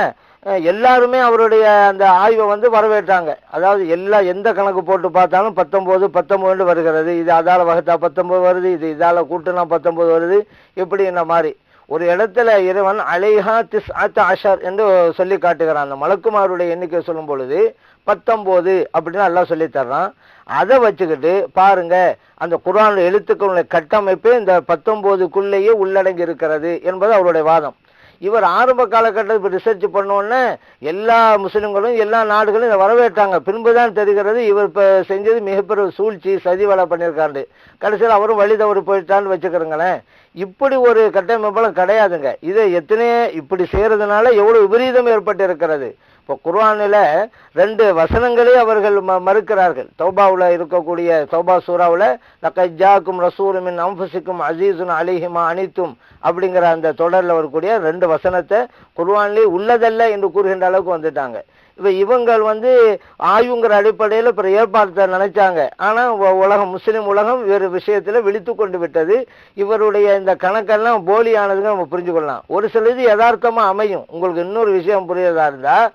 Speaker 2: எல்லாருமே அவருடைய அந்த ஆய்வை வந்து வரவேற்றாங்க. அதாவது எல்லா எந்த கணக்கு போட்டு பார்த்தாலும் பத்தொம்போது பத்தொம்போது வருகிறது. இது அதால வகுத்தா பத்தொம்போது வருது இது இதால் கூட்டுனா பத்தொம்போது வருது இப்படின்ற மாதிரி. ஒரு இடத்துல இறைவன் அலைஹா திஸ் அத் ஆஷார் என்று சொல்லி காட்டுகிறான். அந்த மலக்குமாருடைய எண்ணிக்கை சொல்லும் பொழுது பத்தொம்போது அப்படின்னு எல்லாம் சொல்லி தர்றான். அதை வச்சுக்கிட்டு பாருங்க அந்த குரான் எழுத்துக்களுடைய கட்டமைப்பே இந்த பத்தொம்போதுக்குள்ளேயே உள்ளடங்கி இருக்கிறது என்பது அவருடைய வாதம். இவர் ஆரம்ப காலகட்டத்தில் ரிசர்ச் பண்ணோன்னே எல்லா முஸ்லீம்களும் எல்லா நாடுகளும் இதை வரவேற்றாங்க. பின்புதான் தெரிகிறது இவர் இப்போ செஞ்சது மிகப்பெரிய சூழ்ச்சி சதி வேலை பண்ணியிருக்காண்டு கடைசியில் அவரும் வழி தவறு போயிட்டான்னு வச்சுக்கிறோங்களேன். இப்படி ஒரு கட்டமைப்பெல்லாம் கிடையாதுங்க. இதை எத்தனையோ இப்படி செய்யறதுனால எவ்வளோ விபரீதம் ஏற்பட்டு இருக்கிறது இப்போ குர்வானில் ரெண்டு வசனங்களே அவர்கள் ம மறுக்கிறார்கள். தௌபாவில் இருக்கக்கூடிய தௌபா சூறாவில் லக்கஜாக்கும் ரசூலுமின் அம்புசிக்கும் அசீசுன் அலிஹிமா அனித்தும் அப்படிங்கிற அந்த தொடரில் வரக்கூடிய ரெண்டு வசனத்தை குர்வானிலே உள்ளதல்ல என்று கூறுகின்ற அளவுக்கு வந்துட்டாங்க. இப்போ இவங்கள் வந்து ஆய்வுங்கிற அடிப்படையில் இப்போ ஏற்பாட்டை நினைச்சாங்க. ஆனால் உலகம் முஸ்லீம் உலகம் வேறு விஷயத்தில் விழித்து கொண்டு விட்டது. இவருடைய இந்த கணக்கெல்லாம் போலியானதுங்க நம்ம புரிஞ்சுக்கொள்ளலாம். ஒரு சில இது யதார்த்தமாக அமையும். உங்களுக்கு இன்னொரு விஷயம் புரியதாக இருந்தால்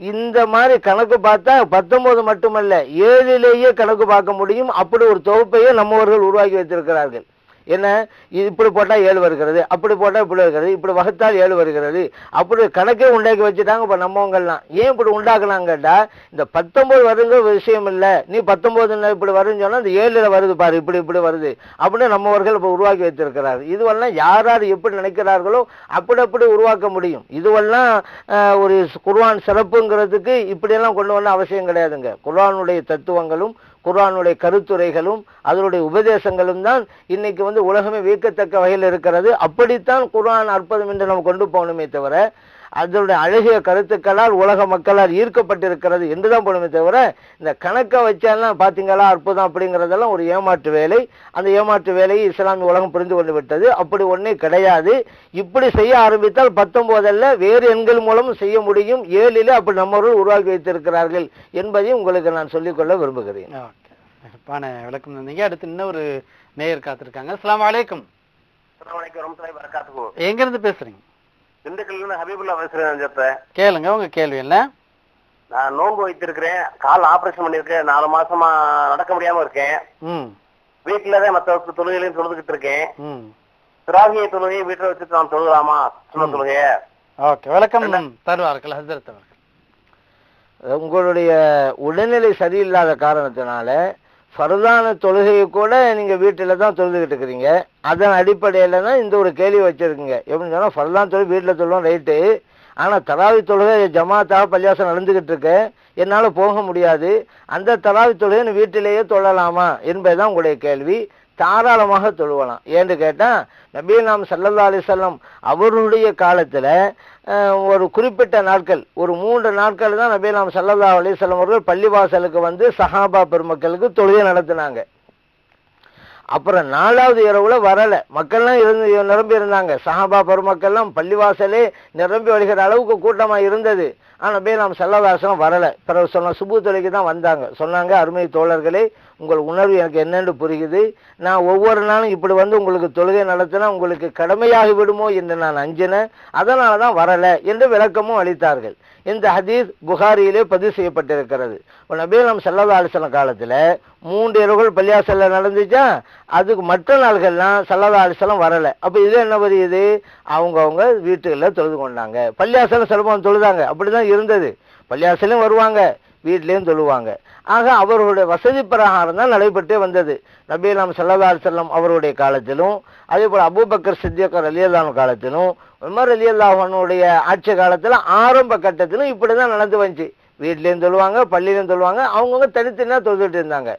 Speaker 2: இந்த மாதிரி கணக்கு பார்த்தா பத்தொன்பது மட்டுமல்ல ஏழிலேயே கணக்கு பார்க்க முடியும். அப்படி ஒரு தொகுப்பையே நம்மவர்கள் உருவாக்கி வைத்திருக்கிறார்கள். என்ன? இது இப்படி போட்டால் ஏழு வருகிறது அப்படி போட்டால் இப்படி வருகிறது இப்படி வகுத்தால் ஏழு வருகிறது. அப்படி கணக்கே உண்டாக்கி வச்சுட்டாங்க இப்போ நம்மவங்கள்லாம். ஏன் இப்படி உண்டாக்கலாம் கேட்டால் இந்த பத்தொம்போது வருங்கிற விஷயம் இல்லை. நீ பத்தொன்பது இப்படி வருன்னு சொன்னால் இந்த ஏழில் வருது பாரு இப்படி இப்படி வருது. அப்படின்னு நம்மவர்கள் இப்போ உருவாக்கி வைத்திருக்கிறார். இதுவெல்லாம் யார் யார் எப்படி நினைக்கிறார்களோ அப்படி அப்படி உருவாக்க முடியும். இதுவெல்லாம் ஒரு குர்வான் சிறப்புங்கிறதுக்கு இப்படியெல்லாம் கொண்டு வந்த அவசியம் கிடையாதுங்க. குர்வானுடைய தத்துவங்களும் குரானுடைய கருத்துரைகளும் அதனுடைய உபதேசங்களும் தான் இன்னைக்கு வந்து உலகமே வியக்கத்தக்க வகையில் இருக்கிறது. அப்படித்தான் குர்ஆன் அற்புதம் என்று நம்ம கொண்டு போகணுமே தவிர அதனுடைய அழகிய கருத்துக்களால் உலக மக்களால் ஈர்க்கப்பட்டிருக்கிறது என்று தான் போகணுமே தவிர இந்த கணக்கை வச்சாலாம் பார்த்தீங்களா அற்புதம் அப்படிங்கிறதெல்லாம் ஒரு ஏமாற்று வேலை. அந்த ஏமாற்று வேலையை இஸ்லாமிய உலகம் புரிந்து கொண்டு விட்டது. அப்படி ஒன்றே கிடையாது. இப்படி செய்ய ஆரம்பித்தால் பத்தொன்பதல்ல வேறு எண்கள் மூலமும் செய்ய முடியும். ஏழிலே அப்படி நம்மவர்கள் உருவாக்கி வைத்திருக்கிறார்கள் என்பதையும் உங்களுக்கு நான் சொல்லிக்கொள்ள விரும்புகிறேன்.
Speaker 1: சிறப்பான விளக்கம் தந்தீங்க. அடுத்து இன்னொரு நேயர் காத்திருக்காங்க. அஸ்ஸலாமு அலைக்கும்.
Speaker 5: வணக்கம் ரொம்ப வரகாத்துக்கும்
Speaker 1: எங்க இருந்து பேசுறீங்க?
Speaker 5: திண்டுக்கல்ல ஹபீபுல்லா பேசுறேன் ஜப்ப
Speaker 1: கேளுங்க. உங்க கேள்வி என்ன?
Speaker 5: நான் நோன்பு வைத்திருக்கிறேன். கால் ஆபரேஷன் பண்ணிருக்கேன் நாலு மாசமா நடக்க முடியாம இருக்கேன்.
Speaker 1: ம்.
Speaker 5: வீட்டுல தான் மத்த தொழுகையிலையும் தொழுதுகிட்டு இருக்கேன்.
Speaker 1: ம்.
Speaker 5: சிராகிய தொழுகையை வீட்டுல வச்சுட்டு நான் தொழுகலாமா? சுண்ண தொழுகைய
Speaker 1: ஓகே. விளக்கம் தருவார்கள் ஹசரத் அவர்கள்.
Speaker 2: உங்களுடைய உடல்நிலை சரியில்லாத காரணத்தினால ஃபர்தான தொழுகையை கூட நீங்கள் வீட்டில் தான் தொழுதுகிட்டு இருக்கிறீங்க. அதன் அடிப்படையில் தான் இந்த ஒரு கேள்வி வச்சுருக்குங்க. எப்படின்னு சொன்னால் ஃபர்தான் தொழுகை வீட்டில் தொழுவோம் ரைட்டு ஆனால் தராவி தொழுகை ஜமாத்தாக பள்ளியாசம் நடந்துக்கிட்டு இருக்கேன் என்னால் போக முடியாது. அந்த தராவி தொழுகை வீட்டிலேயே தொழலாமா என்பதுதான் உங்களுடைய கேள்வி. தாராளமாக தொழுவலாம் ஏன்னு கேட்டால் நபீ நாம் சல்லல்லா அலிசல்லம் அவருடைய காலத்தில் ஒரு குறிப்பிட்ட நாட்கள் ஒரு மூன்று நாட்கள் தான் நபீ நாம் சல்லல்லா அலிசல்லம் அவர்கள் பள்ளிவாசலுக்கு வந்து சஹாபா பெருமக்களுக்கு தொழுகை நடத்தினாங்க. அப்புறம் நாலாவது இரவுல வரலை. மக்கள்லாம் இருந்து நிரம்பி இருந்தாங்க. சஹாபா பெருமக்கள்லாம் பள்ளிவாசலே நிரம்பி வருகிற அளவுக்கு கூட்டமாக இருந்தது. ஆனால் போய் நாம் சல்லவாசனம் வரலை. பிறகு சொன்ன சுபு தொலைக்கு தான் வந்தாங்க. சொன்னாங்க அருமை தோழர்களே உங்கள் உணர்வு எனக்கு என்னென்று புரியுது நான் ஒவ்வொரு நாளும் இப்படி வந்து உங்களுக்கு தொழுகை நடத்தினா உங்களுக்கு கடமையாகி விடுமோ என்று நான் அஞ்சினேன் அதனால தான் வரலை என்று விளக்கமும் அளித்தார்கள். இந்த ஹதீஸ் புகாரியிலே பதிவு செய்யப்பட்டிருக்கிறது. இப்போ நபி நாம் சல்லா அலிசன மூன்று இரவுகள் பள்ளியாசல்ல நடந்துச்சா? அதுக்கு மற்ற நாள்கள்லாம் சல்லதா அலிசலம் வரலை. அப்போ இதுல என்ன வருது அவங்கவுங்க வீட்டுகளில் தொழுது கொண்டாங்க. பள்ளியாசலம் சிலபம் தொழுதாங்க. அப்படிதான் இருந்தது. பள்ளியாசலையும் வருவாங்க. வீட்லேயும் தொழுவாங்க ஆக அவர்களுடைய வசதி பிரகாரம் தான் நடைபெற்றே வந்தது. நபி நாம் சல்லா செல்லம் அவருடைய காலத்திலும் அதே போல் அபூபக்கர் சித்தியக்கர் அலியல்லான் காலத்திலும் உமர் அலியல்லாஹனுடைய ஆட்சி காலத்தில் ஆரம்ப கட்டத்திலும் இப்படி தான் நடந்து வந்துச்சு. வீட்லேயும் தொழுவாங்க பள்ளியிலையும் தொழுவாங்க அவங்கவுங்க தனித்தனியாக தொழுதுட்டு இருந்தாங்க.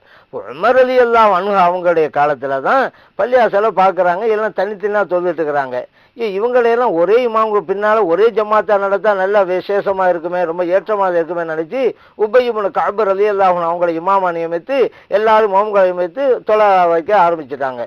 Speaker 2: உமர் அலி எல்லாம் அவங்களுடைய காலத்தில் தான் பள்ளியாசலை பார்க்குறாங்க எல்லாம் தனித்தனியாக தொழுதுட்டு இருக்கிறாங்க. இவங்களையெல்லாம் ஒரே இமாமுக்கு பின்னால் ஒரே ஜமாத்தா நடத்தா நல்லா விசேஷமாக இருக்குமே ரொம்ப ஏற்றமாக இருக்குமே நினச்சி உபயமுன காபர் அலி அல்லாஹன் அவங்கள இமாமா நியமித்து எல்லாரும் மோம்களை நியமித்து தொலை வைக்க ஆரம்பிச்சிட்டாங்க.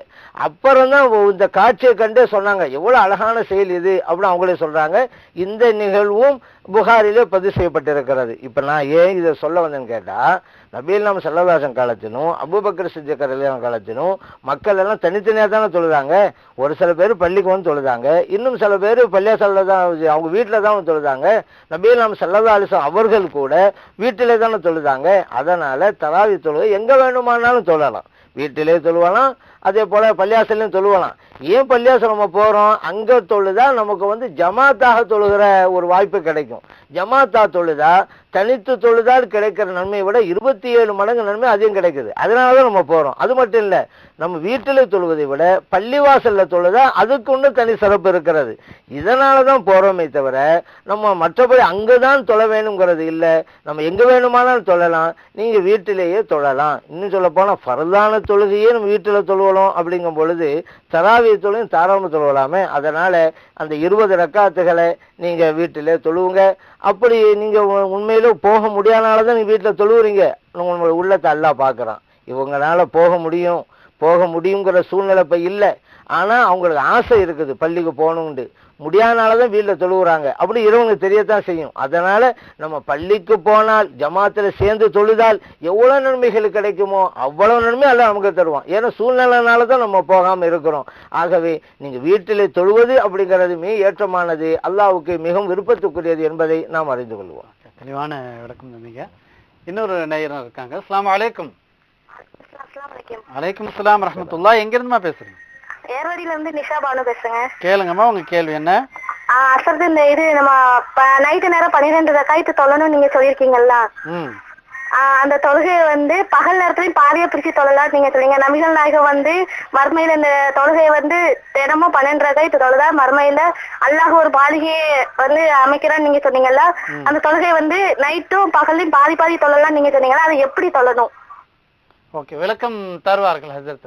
Speaker 2: அப்புறம் தான் இந்த காட்சியை கண்டே சொன்னாங்க எவ்வளோ அழகான செயல் இது அப்படின்னு அவங்களே சொல்கிறாங்க இந்த நிகழ்வும் புகாரிலே பதிவு செய்யப்பட்டிருக்கிறது. இப்போ நான் ஏன் இதை சொல்ல வந்தேன்னு கேட்டால் நபீல்நாம் செல்லதாசன் காலத்திலும் அபுபக்கர் சித்திகர் கல்யாணம் காலத்திலும் மக்கள் எல்லாம் தனித்தனியாக தானே தொழுதாங்க. ஒரு சில பேர் பள்ளிக்கு வந்து தொழுதாங்க. இன்னும் சில பேர் பள்ளியாசலில் தான் அவங்க வீட்டில் தான் வந்து தொழுதாங்க. நபீல் நாம் செல்லதா அலிசம் அவர்கள் கூட வீட்டிலே தானே தொழுதாங்க. அதனால் தராவி தொழுகை எங்கே வேணுமானாலும் தொழலாம். வீட்டிலே தொழுவலாம் அதே போல் பள்ளியாசலையும் தொழுவலாம். ஏன் பள்ளியாசல் நம்ம போகிறோம் அங்கே தொழுதா நமக்கு வந்து ஜமாத்தாக தொழுகிற ஒரு வாய்ப்பு கிடைக்கும். ஜமாத்தா தொழுதா தனித்து தொழுதால் கிடைக்கிற நன்மையை விட இருபத்தி ஏழு மடங்கு நன்மை அதிகம் கிடைக்குது. அதனால தான் நம்ம போகிறோம் அது மட்டும் இல்லை நம்ம வீட்டில் தொழுவதை விட பள்ளிவாசலில் தொழுதா அதுக்கு ஒன்று தனி சிறப்பு இருக்கிறது. இதனால தான் போகிறோமே தவிர நம்ம மற்றபடி அங்கே தான் தொழ வேணுங்கிறது இல்லை. நம்ம எங்கே வேணுமானாலும் தொழலாம். நீங்கள் வீட்டிலேயே தொழலாம். இன்னும் சொல்ல போனால் ஃபரதான தொழுகையே நம்ம வீட்டில் தொழுவலாம் அப்படிங்கும் பொழுது தராவிய தொழுகையும் தாராளமாக தொழுவலாமே. அதனால் அந்த இருபது ரக்காத்துகளை நீங்கள் வீட்டிலே தொழுவுங்க. அப்படி நீங்க உ- போக முடியாதனால தான் நீங்க வீட்டில் தொழுவுறீங்க. உங்களோட உள்ளத்தை அல்லா பார்க்குறான். இவங்களால போக முடியும். போக முடியுங்கிற சூழ்நிலை இப்ப இல்லை. ஆனா அவங்களுக்கு ஆசை இருக்குது. பள்ளிக்கு போகணுண்டு முடியாதனால தான் வீட்டில் தொழுவுறாங்க. அப்படி இரவங்க தெரியத்தான் செய்யும். அதனால நம்ம பள்ளிக்கு போனால் ஜமாத்துல சேர்ந்து தொழுதால் எவ்வளவு நன்மைகள் கிடைக்குமோ அவ்வளவு நன்மை அல்ல நமக்கு தருவான். ஏன்னா சூழ்நிலைனால தான் நம்ம போகாம இருக்கிறோம். ஆகவே நீங்க வீட்டிலே தொழுவது அப்படிங்கிறது மிக ஏற்றமானது. அல்லாஹ்வுக்கு மிகவும் விருப்பத்துக்குரியது என்பதை நாம் அறிந்து கொள்வோம்.
Speaker 1: தெளிவான விளக்கம் தந்தீங்க. இன்னொரு நேயரும் இருக்காங்க. அஸ்ஸலாமு அலைக்கும். அலைக்கும். அஸ்ஸலாம் ரஹ்மத்துல்லா எங்க இருந்துமா பேசுறீங்க?
Speaker 3: ஏர்வாடியில இருந்து நிஷா பானு பேசுறேங்க.
Speaker 1: கேளுங்கம்மா உங்க கேள்வி என்ன?
Speaker 3: அசர்து இந்த இது நம்ம நைட்டு நேரம் பன்னிரெண்டு ரக்காய்த்து தொழணும் நீங்க சொல்லியிருக்கீங்கல்ல? அந்த தொழுகையை வந்து பகல் நேரத்துலயும் பாதியா பிரிச்சு தொழலாம் நீங்க சொல்றீங்க நபிகள் நாயகம் வந்து மறுமையில இந்த தொழுகையை வந்து தினமும் பன்னெண்டு ரகாய்த்து தொழுதா மறுமையில அல்லாஹ் ஒரு பாலிகையை வந்து அமைக்கிறான்னு நீங்க சொன்னீங்கல்ல? அந்த தொழுகையை வந்து நைட்டும் பகல்லையும் பாதி பாதி தொழலாம் நீங்க சொன்னீங்கல்ல அதை எப்படி தொழணும்?
Speaker 1: ஓகே விளக்கம் தருவார்கள் ஹசரத்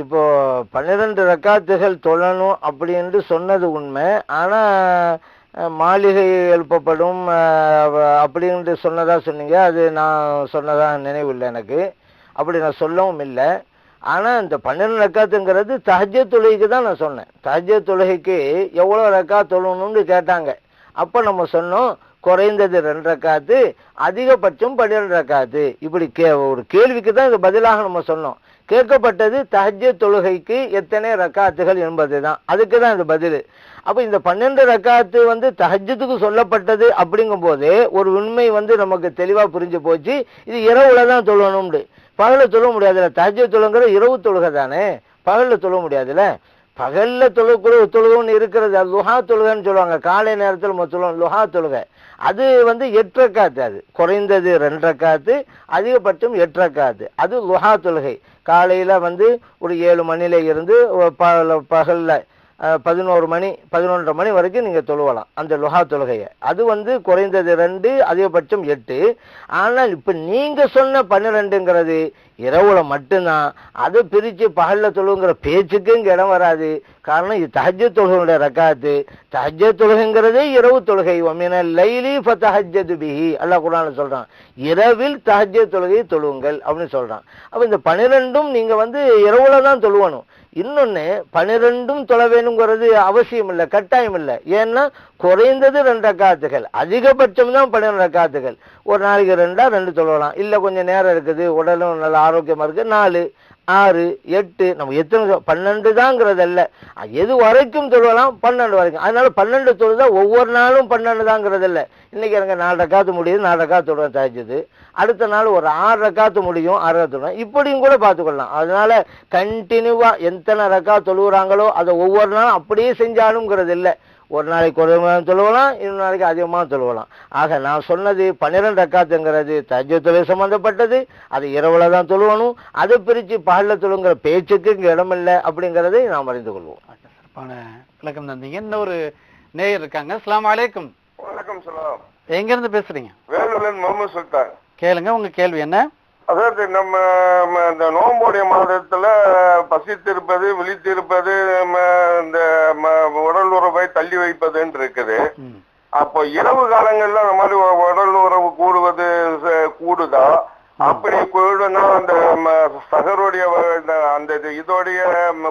Speaker 2: இப்போ பன்னிரெண்டு ரக்காத்துகள் தொழணும் அப்படின்னு சொன்னது உண்மை. ஆனால் மாளிகை எழுப்பப்படும் அப்படின்ட்டு சொன்னதாக சொன்னீங்க. அது நான் சொன்னதாக நினைவு இல்லை எனக்கு. அப்படி நான் சொல்லவும் இல்லை. ஆனால் இந்த பன்னிரெண்டு ரக்காத்துங்கிறது தஹஜ தொழுகைக்கு தான் நான் சொன்னேன். தஹஜ தொழுகைக்கு எவ்வளோ ரக்கா தொழணும்னு கேட்டாங்க. அப்போ நம்ம சொன்னோம் குறைந்தது ரெண்டு ரக்காத்து அதிகபட்சம் பன்னிரெண்டு ரக்காத்து. இப்படி கே ஒரு கேள்விக்கு தான் இது பதிலாக நம்ம சொன்னோம். கேட்கப்பட்டது தஹஜ தொழுகைக்கு எத்தனை ரக்காத்துகள் என்பது தான் அதுக்கு தான் இது பதில். அப்போ இந்த பன்னெண்டு ரக்காத்து வந்து தஹஜத்துக்கு சொல்லப்பட்டது அப்படிங்கும்போது ஒரு உண்மை வந்து நமக்கு தெளிவாக புரிஞ்சு போச்சு. இது இரவுல தான் தொழணும்னு. பகலில் தொழ முடியாதுல்ல. தஹஜ தொழுங்கிற இரவு தொழுகை தானே. பகலில் தொழ முடியாதுல்ல. பகலில் தொழுகக்கூடிய தொழுகன்னு இருக்கிறது. அது லுஹா தொழுகைன்னு சொல்லுவாங்க. காலை நேரத்தில் நம்ம சொல்லுவோம் லுஹா தொழுகை. அது வந்து எட்டரை காத்து அது. குறைந்தது ரெண்டரை காத்து அதிகபட்சம் எட்டரை காத்து அது லுஹா தொழுகை. காலையில் வந்து ஒரு ஏழு மணியில் இருந்து ஒரு ப- பதினோரு மணி பதினொன்றரை மணி வரைக்கும் நீங்கள் தொழுவலாம் அந்த லுஹா தொழுகையை. அது வந்து குறைந்தது ரெண்டு அதிகபட்சம் எட்டு. ஆனால் இப்போ நீங்கள் சொன்ன பன்னிரெண்டுங்கிறது இரவுல மட்டும்தான். அதை பிரித்து பகலில் தொழுங்கிற பேச்சுக்கு இங்கே இடம் வராது. காரணம் இது தஹஜ தொழுகையுடைய ரக்காத்து. தஹஜ தொழுகைங்கிறதே இரவு தொழுகை. ஒமின லைலி ஃபதஹஜது பிஹி. அல்லா குர்ஆன்ல சொல்கிறான் இரவில் தஹஜ தொழுகை தொழுவுங்கள் அப்படின்னு சொல்கிறான் அப்போ இந்த பனிரெண்டும் நீங்கள் வந்து இரவுல தான் தொழுவணும். இன்னொன்று பனிரெண்டும் தொழ வேணுங்கிறது அவசியம் இல்லை கட்டாயம் இல்லை. ஏன்னா குறைந்தது ரெண்டு ரக்காத்துகள். அதிகபட்சம் தான் பன்னிரெண்டு ரக்காத்துகள். ஒரு நாளைக்கு ரெண்டா ரெண்டு தொழலாம் இல்லை கொஞ்சம் நேரம் இருக்குது உடலும் நல்லா ஆரோக்கியமாக இருக்குது நாலு ஆறு எட்டு நம்ம எத்தனை பன்னெண்டு தாங்கிறதல்ல. எது வரைக்கும் தொழுவலாம்? பன்னெண்டு வரைக்கும். அதனால பன்னெண்டு தொழுதா ஒவ்வொரு நாளும் பன்னெண்டு தாங்கிறதில்ல. இன்றைக்கி எனக்கு நாலு ரக்காத்து முடியுது நாலு ரக்காத்து தொழுவேன் தாய்ச்சது அடுத்த நாள் ஒரு ஆறு ரக்காத்து முடியும் ஆறு தொழுவேன் இப்படியும் கூட பார்த்துக்கொள்ளலாம். அதனால கண்டினியூவாக எத்தனை ரக்கா தொழுகிறாங்களோ அதை ஒவ்வொரு நாளும் அப்படியே செஞ்சாலும்ங்கிறது இல்லை ஒரு நாளைக்கு குறைவாக தொழுவலாம் இன்னொரு நாளைக்கு அதிகமாக தொழுவலாம் ஆக நான் சொன்னது பன்னிரெண்டு ரக்காத்துங்கிறது தஜ்ஜ தொழில் சம்பந்தப்பட்டது. அது இரவுல தான் தொழுவணும் அதை பிரித்து பகலில் தொழுங்கிற பேச்சுக்கு இங்கே இடமில்லை அப்படிங்கிறதை நாம் அறிந்து கொள்வோம்.
Speaker 1: சிறப்பான விளக்கம் தந்தீங்க. இன்னொரு நேயர் இருக்காங்க. அஸ்ஸலாமு அலைக்கும்.
Speaker 7: வணக்கம் சலாம்.
Speaker 1: எங்க இருந்து பேசுறீங்க
Speaker 7: வேலுடன் முகமது சுல்தான்.
Speaker 1: கேளுங்க உங்க கேள்வி என்ன?
Speaker 7: அதாவது நம்ம இந்த நோம்புடைய மாதத்துல பசித்திருப்பது விழித்திருப்பது இந்த உடல் உறவை தள்ளி வைப்பதுன்னு இருக்குது. அப்போ இரவு காலங்கள்ல அந்த மாதிரி உடல் உறவு கூடுவது கூடுதா அப்படி கூடுனா அந்த சகருடைய அந்த இது- இதோடைய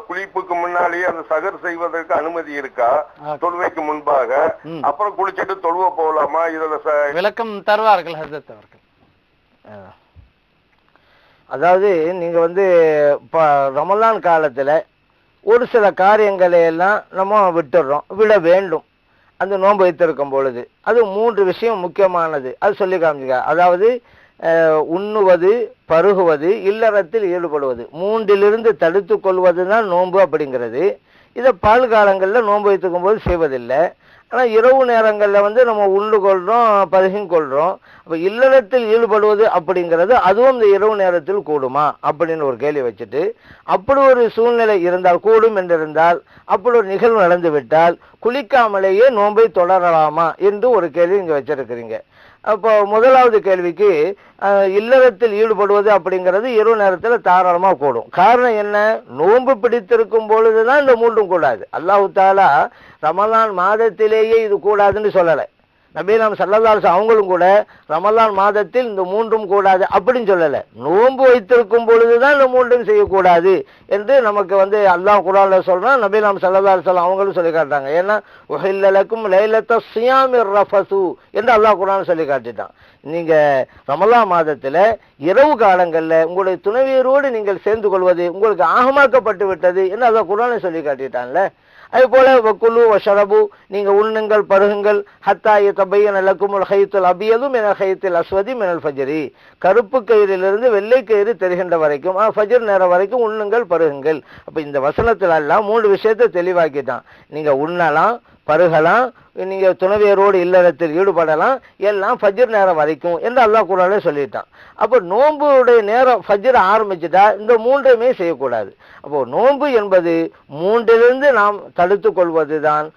Speaker 7: குளிப்புக்கு முன்னாலேயே அந்த சகர் செய்வதற்கு அனுமதி இருக்கா. தொழுவைக்கு முன்பாக. அப்புறம் குளிச்சிட்டு தொழுவ போகலாமா இதுல
Speaker 1: விளக்கம் தருவார்கள் ஹசரத் அவர்கள்.
Speaker 2: அதாவது நீங்கள் வந்து இப்போ ரமலான் காலத்தில் ஒரு சில காரியங்களை எல்லாம் நம்ம விட்டுடுறோம் விட வேண்டும். அந்த நோன்பு வைத்திருக்கும் பொழுது. அது மூன்று விஷயம் முக்கியமானது. அது சொல்லி காமிச்சுக்க. அதாவது உண்ணுவது பருகுவது இல்லறத்தில் ஈடுபடுவது. மூன்றிலிருந்து தடுத்து கொள்வது தான் நோன்பு அப்படிங்கிறது. இதை பால் காலங்களில் நோன்பு வைத்துக்கும் போது செய்வதில்லை. ஆனால் இரவு நேரங்களில் வந்து நம்ம உண்டு கொள்கிறோம் பருகின் கொள்கிறோம் அப்போ இல்லறத்தில் ஈடுபடுவது அப்படிங்கிறது அதுவும் இந்த இரவு நேரத்தில் கூடுமா? அப்படின்னு ஒரு கேள்வி வச்சுட்டு அப்படி ஒரு சூழ்நிலை இருந்தால் கூடும் என்றிருந்தால் அப்படி ஒரு நிகழ்வு நடந்து விட்டால் குளிக்காமலேயே நோன்பை தொடரலாமா? என்று ஒரு கேள்வி இங்கே வச்சிருக்கிறீங்க. அப்போ முதலாவது கேள்விக்கு இல்லறத்தில் ஈடுபடுவது அப்படிங்கிறது இரவு நேரத்தில் தாராளமாக கூடும் காரணம் என்ன? நோன்பு பிடித்திருக்கும் பொழுது தான் இந்த மூன்றும் கூடாது. அல்லாஹு தாலா ரமலான் மாதத்திலேயே இது கூடாதுன்னு சொல்லலை. நபீலாம் சல்லல்லாஹு அவங்களும் கூட ரமலான் மாதத்தில் இந்த மூன்றும் கூடாது அப்படின்னு சொல்லலை. நோன்பு வைத்திருக்கும் பொழுது தான் இந்த மூன்றும் செய்யக்கூடாது என்று நமக்கு வந்து அல்லாஹ் குரான்ல சொல்றான். நபீனாம் சல்லல்லாஹு அலைஹி அவங்களும் சொல்லி காட்டாங்க ஏன்னா உஹில்லலக்கும் லைலத்த சியாமிர் ரஃபசு என்று அல்லாஹ் குரான் சொல்லி காட்டிட்டான். நீங்கள் ரமலான் மாதத்தில் இரவு காலங்களில் உங்களுடைய துணைவியரோடு நீங்கள் சேர்ந்து கொள்வது உங்களுக்கு ஆகமாக்கப்பட்டு விட்டது என்று அல்லாஹ் குரானை சொல்லி காட்டிட்டான்ல. அதுபோல வக்குலு வஷரபு நீங்கள் உண்ணுங்கள் பருகுங்கள் ஹத்தா தபையன் லக்குமுல் ஹைத்துல் அபியதும் என ஹைத்தில் அஸ்வதி மினல் ஃபஜரி. கருப்பு கயிறிலிருந்து வெள்ளை கயிறு தெரிகின்ற வரைக்கும் ஃபஜர் நேரம் வரைக்கும் உண்ணுங்கள் பருகுங்கள். அப்போ இந்த வசனத்துல எல்லாம் மூணு விஷயத்தை தெளிவாக்கிட்டான். நீங்கள் உண்ணலாம் பருகலாம் நீங்கள் துணைவியரோடு இல்லறத்தில் ஈடுபடலாம் எல்லாம் ஃபஜர் நேரம் வரைக்கும் என்று அல்லாஹ் குரானே சொல்லிட்டான். அப்போ நோன்புடைய நேரம் ஃபஜர் ஆரம்பிச்சுட்டா இந்த மூன்றையுமே செய்யக்கூடாது. அப்போ நோன்பு என்பது மூன்றிலிருந்து நாம் தடுத்து கொள்வது தான்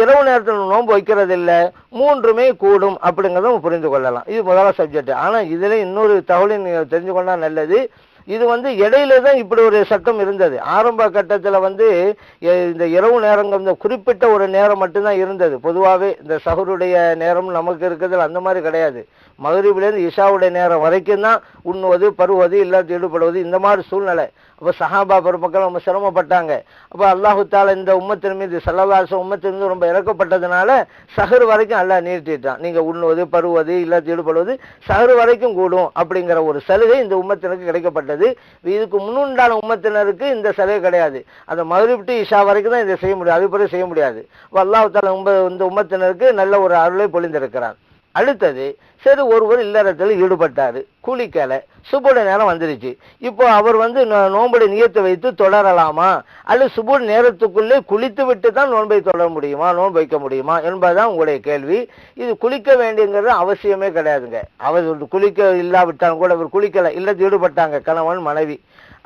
Speaker 2: இரவு நேரத்தில் நோன்பு வைக்கிறது இல்லை மூன்றுமே கூடும் அப்படிங்கிறதும் புரிந்து கொள்ளலாம். இது முதல்ல சப்ஜெக்ட் ஆனால் இதில் இன்னொரு தகவலை நீங்கள் தெரிஞ்சு கொண்டால் நல்லது. இது வந்து இடையில தான் இப்படி ஒரு சட்டம் இருந்தது. ஆரம்ப கட்டத்தில் வந்து எ- இந்த இரவு நேரங்கள் இந்த குறிப்பிட்ட ஒரு நேரம் மட்டும்தான் இருந்தது. பொதுவாகவே இந்த சஹருடைய நேரம் நமக்கு இருக்கிறதுல அந்த மாதிரி கிடையாது. மகரிபிலேருந்து இஷாவுடைய நேரம் வரைக்கும் தான் உண்ணுவது பருவது இல்லாத ஈடுபடுவது இந்த மாதிரி சூழ்நிலை. அப்போ சஹாபா பெருமக்கள் ரொம்ப சிரமப்பட்டாங்க. அப்போ அல்லாஹு தாலா இந்த உம்மத்தின் மீது சல்லவாச உம்மத்தின் மீது ரொம்ப இறக்கப்பட்டதுனால சஹர் வரைக்கும் அல்லாஹ் நீட்டிட்டான். நீங்கள் உண்ணுவது பருவது இல்லாத ஈடுபடுவது சஹர் வரைக்கும் கூடும் அப்படிங்கிற ஒரு சலுகை இந்த உம்மத்தினருக்கு கிடைக்கப்பட்டது. இதுக்கு முன்னுண்டான உம்மத்தினருக்கு இந்த செலவு கிடையாது. அந்த மகரிப் இஷா வரைக்கும் தான் இதை செய்ய முடியும் அது பிறகு செய்ய முடியாது. அல்லாஹால உம்ப இந்த உம்மத்தினருக்கு நல்ல ஒரு அருளை பொழிந்திருக்கிறான் அடுத்தது சரி ஒருவர் இல்லறத்தில் ஈடுபட்டார் குளிக்கல சுபுட நேரம் வந்துருச்சு. இப்போ அவர் வந்து நோன்புடைய நியத்தை வைத்து தொடரலாமா? அல்லது சுபுட நேரத்துக்குள்ளே குளித்து விட்டு தான் நோன்பை தொடர முடியுமா நோன்பு வைக்க முடியுமா என்பதுதான் உங்களுடைய கேள்வி. இது குளிக்க வேண்டியங்கிறது அவசியமே கிடையாதுங்க. அவர் குளிக்க இல்லாவிட்டாலும் கூட அவர் குளிக்கலை இல்லத்தில் ஈடுபட்டாங்க கணவன் மனைவி.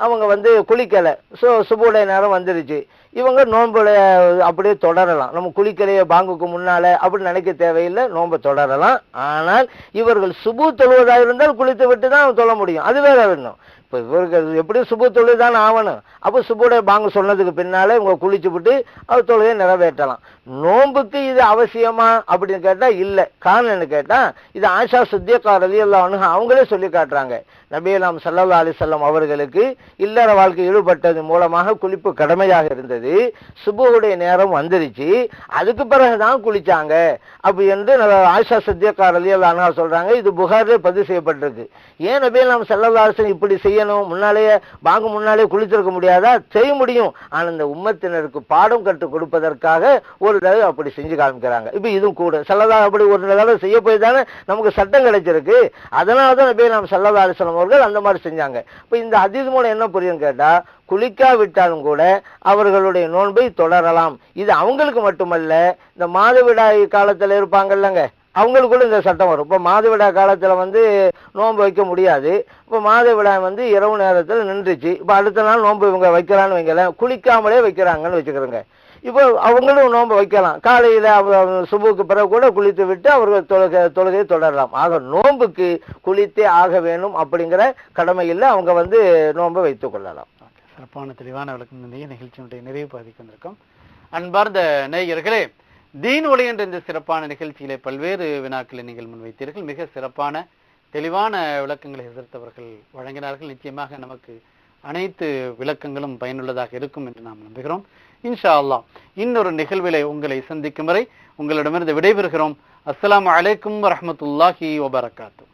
Speaker 2: அவங்க வந்து குளிக்கலை. ஸோ சுபுடைய நேரம் வந்துருச்சு. இவங்க நோன்புல அப்படியே தொடரலாம். நம்ம குளிக்கலையே பாங்குக்கு முன்னால் அப்படின்னு நினைக்க தேவையில்லை. நோன்பை தொடரலாம். ஆனால் இவர்கள் சுபு தொழுவதாக இருந்தால் குளித்து விட்டு தான் தொழ முடியும். அது வேற வேணும் இப்போ இவருக்கு எப்படியும் சுப தொழில் தான் ஆகணும். அப்போ சுபுடைய பாங்கு சொன்னதுக்கு பின்னாலே இவங்க குளிச்சு விட்டு அவர் தொழுகையை நிறைவேற்றலாம். நோன்புக்கு இது அவசியமா அப்படின்னு கேட்டால் இல்லை. காரணம்னு கேட்டால் இது ஆஷா சுத்தியக்கார் அலி அவங்களே சொல்லி காட்டுறாங்க. நபியலாம் சல்லல்லா அலிசல்லாம் அவர்களுக்கு இல்லற வாழ்க்கை ஈடுபட்டது மூலமாக குளிப்பு கடமையாக இருந்தது. சுபுடைய நேரம் வந்துருச்சு. அதுக்கு பிறகுதான் குளிச்சாங்க. அப்படி என்று ஆஷா ஆயிஷா சத்தியக்கார் அலி சொல்கிறாங்க சொல்றாங்க. இது புகாரிலே பதிவு செய்யப்பட்டிருக்கு. ஏன் நபீலாம் சல்லா அலிசன் இப்படி செய்யணும் முன்னாலேயே பாங்கு முன்னாலே குளித்திருக்க முடியாதா? செய்ய முடியும். ஆனால் இந்த உம்மத்தினருக்கு பாடம் கற்றுக் கொடுப்பதற்காக ஒரு தடவை அப்படி செஞ்சு காமிக்கிறாங்க. இப்போ இதுவும் கூட. சல்லதா அப்படி ஒரு தடவை செய்ய போய் தானே நமக்கு சட்டம் கிடைச்சிருக்கு. அதனால தான் நபி நாம் சல்லதா அலிஸ்லாம் அவர்கள் அந்த மாதிரி செஞ்சாங்க. இப்ப இந்த ஹதீஸ் மூலம் என்ன புரியும் கேட்டால் குளிக்காவிட்டாலும் கூட அவர்களுடைய நோன்பை தொடரலாம். இது அவங்களுக்கு மட்டுமல்ல இந்த மாதவிடாய் காலத்துல இருப்பாங்கல்லங்க. அவங்களுக்குள்ள இந்த சட்டம் வரும். இப்போ மாதவிடா காலத்தில் வந்து நோன்பு வைக்க முடியாது. இப்போ மாதவிடா வந்து இரவு நேரத்தில் நின்றுச்சு. இப்போ அடுத்த நாள் நோன்பு இவங்க வைக்கிறான்னு வைங்களேன் குளிக்காமலே வைக்கிறாங்கன்னு வச்சுக்கிறோங்க. இப்போ அவங்களும் நோன்பு வைக்கலாம். காலையில் சுபுக்கு பிறகு கூட குளித்து விட்டு அவர்கள் தொழுகை தொழுகையை தொடரலாம். ஆக நோன்புக்கு குளித்தே ஆக வேணும் அப்படிங்கிற கடமையில் அவங்க வந்து நோன்பை வைத்துக் கொள்ளலாம்.
Speaker 1: சிறப்பான தெளிவான விளக்கம் நிகழ்ச்சியினுடைய நிறைவு பாதிக்கு வந்திருக்கோம். அன்பார்ந்த நேயர்களே தீன் ஒளி என்ற இந்த சிறப்பான நிகழ்ச்சியிலே பல்வேறு வினாக்களை நீங்கள் முன்வைத்தீர்கள். மிக சிறப்பான தெளிவான விளக்கங்களை எதிர்த்தவர்கள் வழங்கினார்கள். நிச்சயமாக நமக்கு அனைத்து விளக்கங்களும் பயனுள்ளதாக இருக்கும் என்று நாம் நம்புகிறோம். இன்ஷா அல்லாஹ் இன்னொரு நிகழ்விலே உங்களை சந்திக்கும் வரை உங்களிடமிருந்து விடைபெறுகிறோம். அஸ்லாம் அலைக்கும் வரமத்துல்லாஹி வபரகாத்தூ.